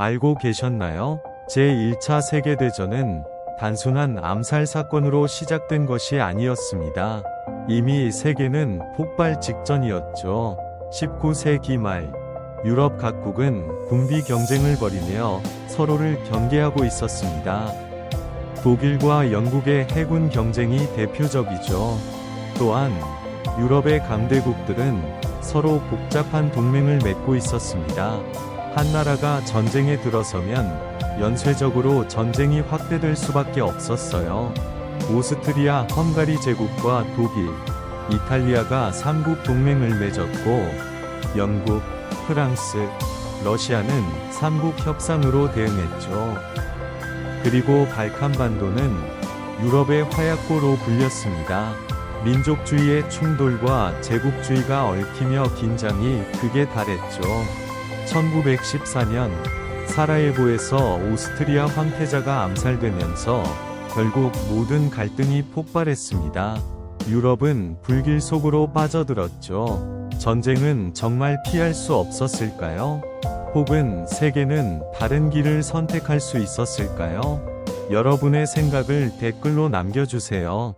알고 계셨나요? 제1차 세계대전은 단순한 암살 사건으로 시작된 것이 아니었습니다. 이미 세계는 폭발 직전이었죠. 19세기 말, 유럽 각국은 군비 경쟁을 벌이며 서로를 경계하고 있었습니다. 독일과 영국의 해군 경쟁이 대표적이죠. 또한 유럽의 강대국들은 서로 복잡한 동맹을 맺고 있었습니다. 한 나라가 전쟁에 들어서면 연쇄적으로 전쟁이 확대될 수밖에 없었어요. 오스트리아 헝가리 제국과 독일, 이탈리아가 삼국 동맹을 맺었고, 영국, 프랑스, 러시아는 삼국 협상으로 대응했죠. 그리고 발칸반도는 유럽의 화약고로 불렸습니다. 민족주의의 충돌과 제국주의가 얽히며 긴장이 극에 달했죠. 1914년 사라예보에서 오스트리아 황태자가 암살되면서 결국 모든 갈등이 폭발했습니다. 유럽은 불길 속으로 빠져들었죠. 전쟁은 정말 피할 수 없었을까요? 혹은 세계는 다른 길을 선택할 수 있었을까요? 여러분의 생각을 댓글로 남겨주세요.